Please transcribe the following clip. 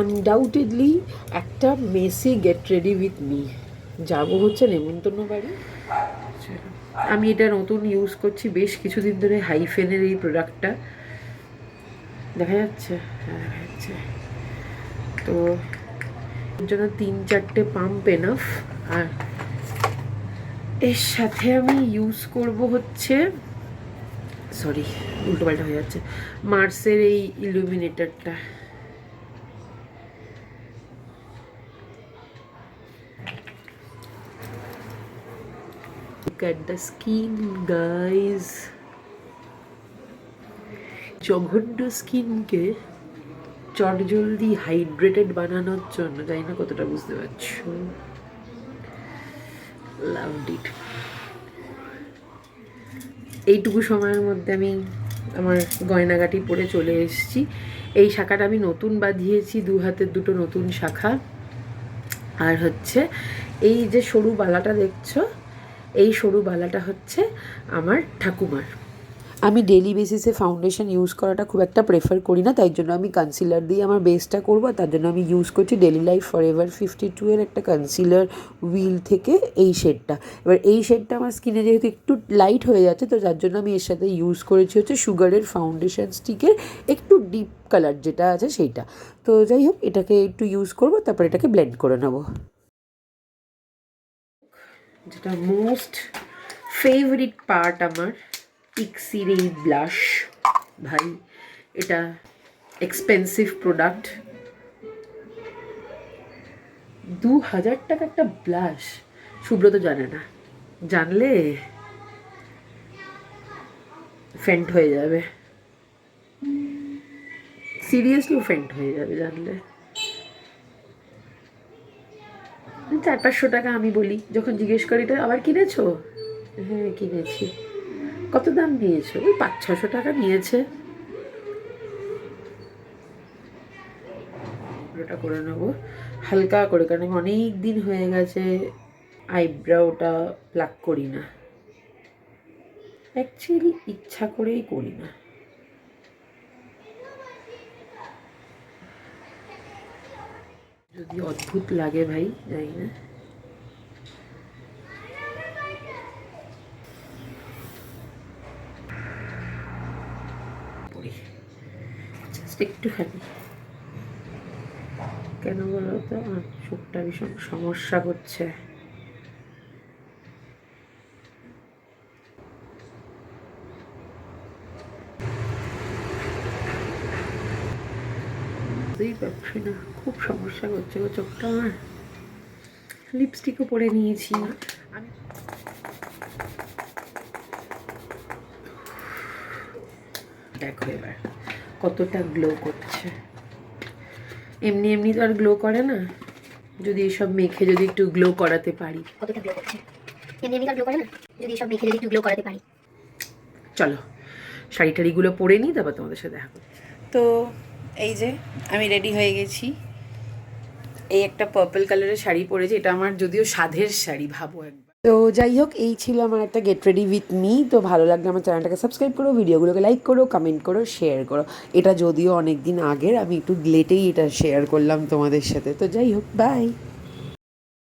Undoubtedly একটা messy get ready with me যাব হচ্ছে নেমন্তন্ন বাড়ি। আমি এটা নতুন ইউজ করছি, বেশ কিছুদিন ধরে হাইফেনের এই প্রোডাক্টটা দেখা যাচ্ছে হ্যাঁ দেখা যাচ্ছে। তো এর জন্য তিন চারটে পাম্প এনাফ আর এর সাথে আমি ইউজ করব হচ্ছে সরি উল্টোপাল্টা হয়ে যাচ্ছে মার্সের এই ইলুমিনেটরটা Look at the skin, guys. জঘন্য স্কিনকে চটজলদি হাইড্রেটেড বানানোর জন্য জানি না কতটা বুঝতে পারছ? লাভড ইট এইটুকু সময়ের মধ্যে আমি আমার গয়নাগাটি পরে চলে এসেছি। এই শাখাটা আমি নতুন বাঁধিয়েছি দু হাতের দুটো নতুন শাখা। আর হচ্ছে এই যে সরু বালাটা দেখছ এই সরু বালাটা হচ্ছে আমার ঠাকুমার। আমি ডেলি বেসিসে ফাউন্ডেশন ইউজ করাটা খুব একটা প্রেফার করি না, তাই জন্য আমি কনসিলার দিয়ে আমার বেসটা করব তার জন্য আমি ইউজ করছি daily life forever fifty two এর একটা কনসিলার হুইল থেকে এই শেডটা। এবার এই শেডটা আমার স্কিনে যেহেতু একটু লাইট হয়ে যাচ্ছে, তো যার জন্য আমি এর সাথে ইউজ করেছি হচ্ছে সুগারের ফাউন্ডেশন স্টিকের একটু ডিপ কালার যেটা আছে সেইটা। তো যাই হোক, এটাকে একটু ইউজ করব, তারপর এটাকে ব্লেন্ড করে নেব। যেটা মোস্ট ফেভারিট পার্ট আমার পিক্সির এই ব্লাশ ভাই, এটা এক্সপেন্সিভ প্রোডাক্ট দু হাজার টাকা একটা ব্লাশ সুব্রত জানে না। জানলে ফেন্ট হয়ে যাবে। সিরিয়াসলি ফেন্ট হয়ে যাবে জানলে। চার পাঁচশো টাকা আমি বলি, যখন জিজ্ঞেস করি, তো আবার কিনেছো? হ্যাঁ কিনেছি। কত দাম নিয়েছো? ওই পাঁচ, ছশো টাকা নিয়েছে। ওটা করে নেব, হালকা করে, কারণ অনেক দিন হয়ে গেছে আইব্রাওটা প্লাক করি না। অ্যাকচুয়ালি ইচ্ছা করেই করি না। যদি অদ্ভুত লাগে ভাই, জানি না। একটুখানি। কেন বলো তো আমার চোখটা ভীষণ সমস্যা করছে। বুঝতেই পারছি না খুব সমস্যা করছে গো চোখটা আমার। লিপস্টিকও পরে নিয়েছি। আমি দেখো এবার কতটা গ্লো করছে। এমনি এমনি তো আর গ্লো করে না। যদি এসব মেখে যদি একটু গ্লো করাতে পারি। কতটা গ্লো করছে? এমনি এমনি গ্লো করে না? যদি সব মেখে যদি একটু গ্লো করাতে পারি। চলো শাড়ি টাড়িগুলো পরে নিই তারপর তোমাদের সাথে দেখা তো এই যে, আমি রেডি হয়ে গেছি। এই একটা পার্পল কালারের শাড়ি পরেছি এটা আমার যদিও সাধের শাড়ি, ভাবো একবার। তো যাই হোক, এই ছিল আমার একটা গেট রেডি উইথ মি তো ভালো লাগলে আমার চ্যানেলটাকে সাবস্ক্রাইব করো ভিডিওগুলোকে লাইক করো কমেন্ট করো শেয়ার করো। এটা যদিও অনেক দিন আগের, আমি একটু লেটেই এটা শেয়ার করলাম তোমাদের সাথে। তো যাই হোক বাই